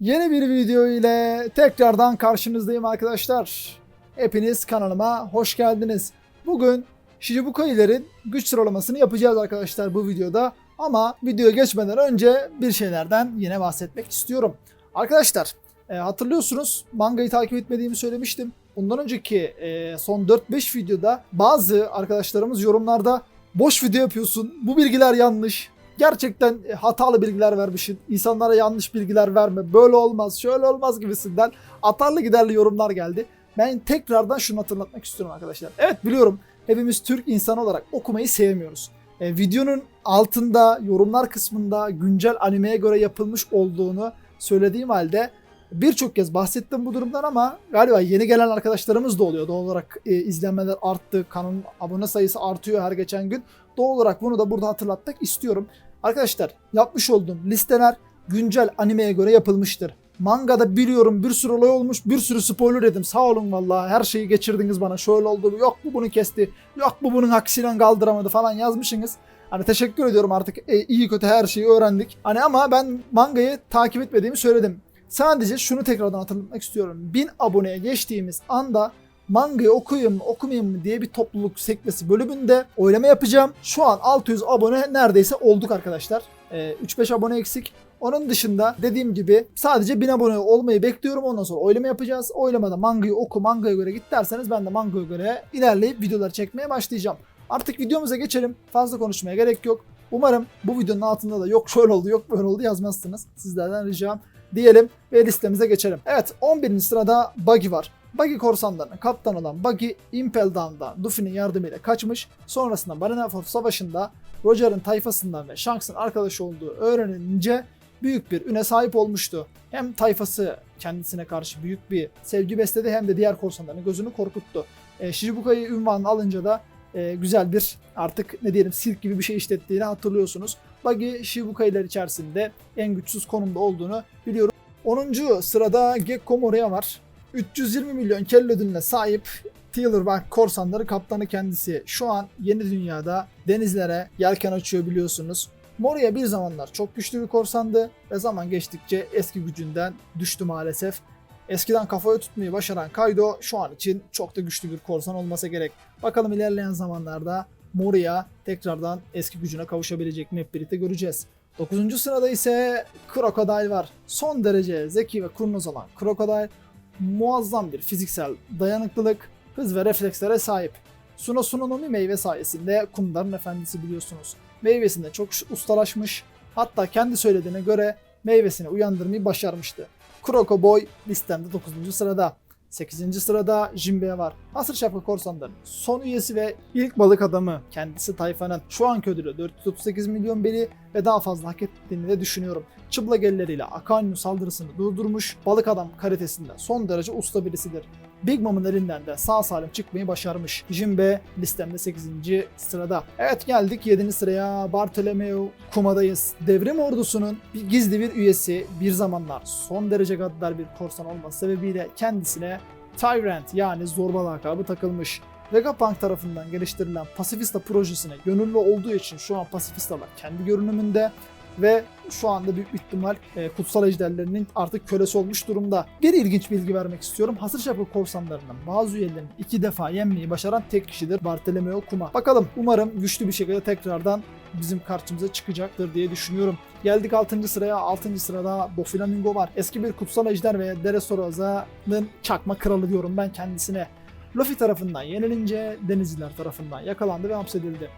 Yeni bir video ile tekrardan karşınızdayım arkadaşlar. Hepiniz kanalıma hoş geldiniz. Bugün Shijibukai'lerin güç sıralamasını yapacağız arkadaşlar bu videoda. Ama videoya geçmeden önce bir şeylerden yine bahsetmek istiyorum. Arkadaşlar e, hatırlıyorsunuz mangayı takip etmediğimi söylemiştim. Bundan önceki e, son 4-5 videoda bazı arkadaşlarımız yorumlarda boş video yapıyorsun, bu bilgiler yanlış, gerçekten e, hatalı bilgiler vermişsin. İnsanlara yanlış bilgiler verme. Böyle olmaz, şöyle olmaz gibisinden atarlı giderli yorumlar geldi. Ben tekrardan şunu hatırlatmak istiyorum arkadaşlar. Evet biliyorum hepimiz Türk insanı olarak okumayı sevmiyoruz. E, videonun altında yorumlar kısmında güncel animeye göre yapılmış olduğunu söylediğim halde birçok kez bahsettim bu durumdan ama galiba yeni gelen arkadaşlarımız da oluyor. Doğal olarak e, izlenmeler arttı, kanalın abone sayısı artıyor her geçen gün. Doğal olarak bunu da burada hatırlatmak istiyorum. Arkadaşlar yapmış olduğum listeler güncel animeye göre yapılmıştır. Mangada biliyorum bir sürü olay olmuş, bir sürü spoiler dedim. Sağ olun vallahi her şeyi geçirdiniz bana. Şöyle oldu, yok bu bunu kesti, yok bu bunun aksiyle kaldıramadı falan yazmışsınız. Hani teşekkür ediyorum artık e, iyi kötü her şeyi öğrendik. Hani ama ben mangayı takip etmediğimi söyledim. Sadece şunu tekrardan hatırlatmak istiyorum. 1000 aboneye geçtiğimiz anda mangayı okuyayım mı okumayayım mı diye bir topluluk sekmesi bölümünde oylama yapacağım. Şu an 600 abone neredeyse olduk arkadaşlar. Ee, 3-5 abone eksik. Onun dışında dediğim gibi sadece 1000 abone olmayı bekliyorum. Ondan sonra oylama yapacağız. Oylamada mangayı oku, mangaya göre git derseniz ben de mangaya göre ilerleyip videolar çekmeye başlayacağım. Artık videomuza geçelim. Fazla konuşmaya gerek yok. Umarım bu videonun altında da yok şöyle oldu yok böyle oldu yazmazsınız. Sizlerden ricam diyelim ve listemize geçelim. Evet 11. sırada Buggy var. Buggy korsanlarının kaptanı olan Buggy Impel Down'da Luffy'nin yardımıyla kaçmış. Sonrasında Marineford Savaşı'nda Roger'ın tayfasından ve Shanks'ın arkadaşı olduğu öğrenince büyük bir üne sahip olmuştu. Hem tayfası kendisine karşı büyük bir sevgi besledi hem de diğer korsanların gözünü korkuttu. E, Shichibuka'yı ünvanını alınca da e, güzel bir artık ne diyelim sirk gibi bir şey işlettiğini hatırlıyorsunuz. Buggy Shibukai'ler içerisinde en güçsüz konumda olduğunu biliyorum. 10. sırada Gekko Moria var. 320 milyon kelle ödülüne sahip Bank korsanları kaptanı kendisi. Şu an yeni dünyada denizlere yelken açıyor biliyorsunuz. Moria bir zamanlar çok güçlü bir korsandı ve zaman geçtikçe eski gücünden düştü maalesef. Eskiden kafaya tutmayı başaran Kaido şu an için çok da güçlü bir korsan olmasa gerek. Bakalım ilerleyen zamanlarda Moria tekrardan eski gücüne kavuşabilecek mi hep birlikte göreceğiz. 9. sırada ise Crocodile var. Son derece zeki ve kurnaz olan Crocodile muazzam bir fiziksel dayanıklılık, hız ve reflekslere sahip. Suna Sunonomi meyve sayesinde kumların efendisi biliyorsunuz. Meyvesinde çok ustalaşmış, hatta kendi söylediğine göre meyvesini uyandırmayı başarmıştı. Kroko Boy listemde 9. sırada. 8. sırada Jinbe var. Hasır Şapka Korsanların son üyesi ve ilk balık adamı. Kendisi tayfanın şu anki ödülü 438 milyon beli ve daha fazla hak ettiğini de düşünüyorum. Çıplak elleriyle Akanyu saldırısını durdurmuş, balık adam karitesinde son derece usta birisidir. Big Mom'un elinden de sağ salim çıkmayı başarmış. Jinbe listemde 8. sırada. Evet geldik 7. sıraya. Bartolomeo Kuma'dayız. Devrim ordusunun bir gizli bir üyesi bir zamanlar son derece gaddar bir korsan olması sebebiyle kendisine Tyrant yani zorba lakabı takılmış. Vegapunk tarafından geliştirilen Pasifista projesine gönüllü olduğu için şu an Pasifistalar kendi görünümünde ve şu anda büyük ihtimal e, kutsal ejderlerinin artık kölesi olmuş durumda. Bir ilginç bilgi vermek istiyorum. Hasır Şapka korsanlarının bazı üyelerini iki defa yenmeyi başaran tek kişidir Bartolomeo Kuma. Bakalım umarım güçlü bir şekilde tekrardan bizim karşımıza çıkacaktır diye düşünüyorum. Geldik 6. sıraya. 6. sırada Doflamingo var. Eski bir kutsal ejder ve Dressrosa'nın çakma kralı diyorum ben kendisine. Luffy tarafından yenilince denizciler tarafından yakalandı ve hapsedildi.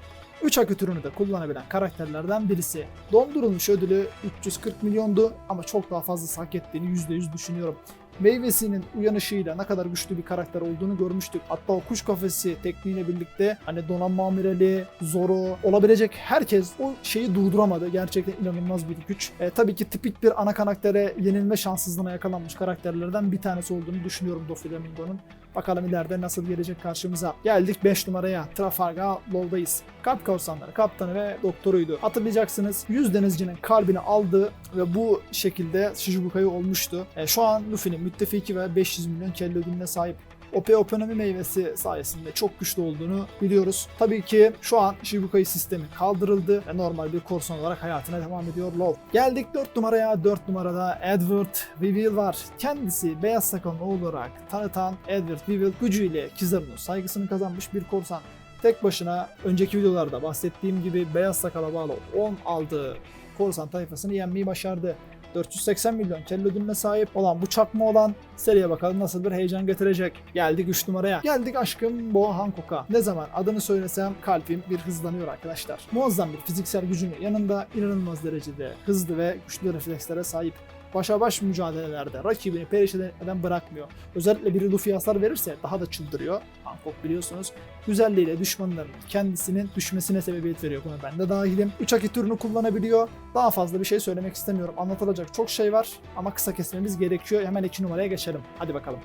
3 akü türünü de kullanabilen karakterlerden birisi. Dondurulmuş ödülü 340 milyondu ama çok daha fazla hak ettiğini %100 düşünüyorum. Meyvesinin uyanışıyla ne kadar güçlü bir karakter olduğunu görmüştük. Hatta o kuş kafesi tekniğiyle birlikte hani donanma amirali, Zoro olabilecek herkes o şeyi durduramadı. Gerçekten inanılmaz bir güç. E, tabii ki tipik bir ana karaktere yenilme şanssızlığına yakalanmış karakterlerden bir tanesi olduğunu düşünüyorum Doflamingo'nun. Bakalım ileride nasıl gelecek karşımıza. Geldik 5 numaraya. Trafalgar Low'dayız. Kalp korsanları kaptanı ve doktoruydu. Hatırlayacaksınız 100 denizcinin kalbini aldı ve bu şekilde Shichibuka'yı olmuştu. E, şu an Luffy'nin müttefiki ve 500 milyon kelle ödülüne sahip. OP Otonomi meyvesi sayesinde çok güçlü olduğunu biliyoruz. Tabii ki şu an Shibukai sistemi kaldırıldı ve normal bir korsan olarak hayatına devam ediyor LoL. Geldik 4 numaraya. 4 numarada Edward Weevil var. Kendisi beyaz sakallı olarak tanıtan Edward Weevil gücüyle Kizar'ın saygısını kazanmış bir korsan. Tek başına önceki videolarda bahsettiğim gibi beyaz sakala bağlı 10 aldığı korsan tayfasını yenmeyi başardı. 480 milyon kelle ödülüne sahip olan bu çakma olan seriye bakalım nasıl bir heyecan getirecek. Geldik 3 numaraya. Geldik aşkım Boğa Hancock'a. Ne zaman adını söylesem kalbim bir hızlanıyor arkadaşlar. Muazzam bir fiziksel gücünün yanında inanılmaz derecede hızlı ve güçlü reflekslere sahip. Başa baş mücadelelerde rakibini perişan eden bırakmıyor. Özellikle biri Luffy'ye hasar verirse daha da çıldırıyor. Hancock biliyorsunuz. Güzelliğiyle düşmanların kendisinin düşmesine sebebiyet veriyor. Buna ben de dahilim. 3 haki türünü kullanabiliyor. Daha fazla bir şey söylemek istemiyorum. Anlatılacak çok şey var ama kısa kesmemiz gerekiyor. Hemen 2 numaraya geçelim. Hadi bakalım.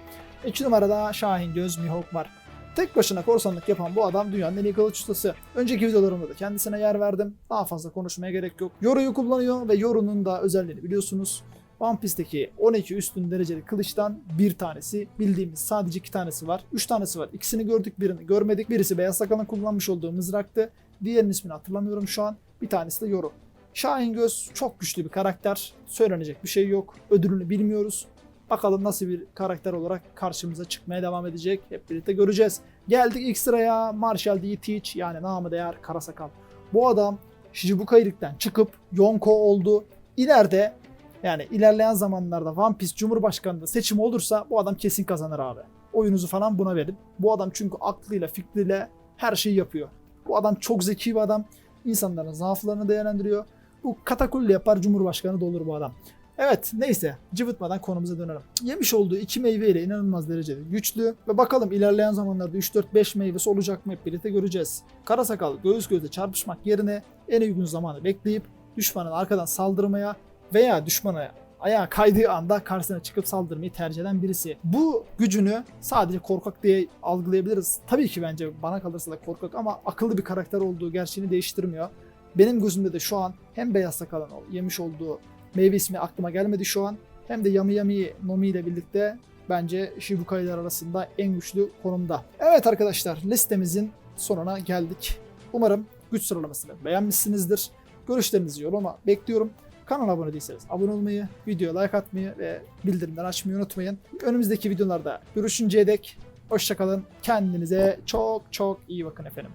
2 numarada Şahin Göz Mihawk var. Tek başına korsanlık yapan bu adam dünyanın en iyi kılıç ustası. Önceki videolarımda da kendisine yer verdim. Daha fazla konuşmaya gerek yok. Yoru'yu kullanıyor ve Yoru'nun da özelliğini biliyorsunuz. One Piece'teki 12 üstün dereceli kılıçtan bir tanesi bildiğimiz sadece iki tanesi var. Üç tanesi var. İkisini gördük birini görmedik. Birisi Beyaz Sakal'ın kullanmış olduğu mızraktı. Diğerinin ismini hatırlamıyorum şu an. Bir tanesi de Yoru. Şahin Göz çok güçlü bir karakter. Söylenecek bir şey yok. Ödülünü bilmiyoruz. Bakalım nasıl bir karakter olarak karşımıza çıkmaya devam edecek. Hep birlikte göreceğiz. Geldik ilk sıraya Marshall D. Teach yani namı değer Karasakal. Bu adam Shichibukai çıkıp Yonko oldu. İleride yani ilerleyen zamanlarda One Piece Cumhurbaşkanlığı seçimi olursa bu adam kesin kazanır abi. Oyunuzu falan buna verin. Bu adam çünkü aklıyla fikriyle her şeyi yapıyor. Bu adam çok zeki bir adam. İnsanların zaaflarını değerlendiriyor. Bu katakulli yapar Cumhurbaşkanı da olur bu adam. Evet neyse cıvıtmadan konumuza dönelim. Yemiş olduğu iki meyveyle inanılmaz derecede güçlü ve bakalım ilerleyen zamanlarda 3-4-5 meyvesi olacak mı hep birlikte göreceğiz. Karasakal göğüs göğüse çarpışmak yerine en uygun zamanı bekleyip düşmanın arkadan saldırmaya veya düşmana ayağa kaydığı anda karşısına çıkıp saldırmayı tercih eden birisi. Bu gücünü sadece korkak diye algılayabiliriz. Tabii ki bence bana kalırsa da korkak ama akıllı bir karakter olduğu gerçeğini değiştirmiyor. Benim gözümde de şu an hem beyaz sakalın yemiş olduğu meyve ismi aklıma gelmedi şu an hem de Yami Yami Nomi ile birlikte bence Shibukai'ler arasında en güçlü konumda. Evet arkadaşlar listemizin sonuna geldik. Umarım güç sıralamasını beğenmişsinizdir. Görüşlerinizi yoruma bekliyorum. Kanala abone değilseniz abone olmayı, videoya like atmayı ve bildirimleri açmayı unutmayın. Önümüzdeki videolarda görüşünceye dek hoşçakalın. Kendinize çok çok iyi bakın efendim.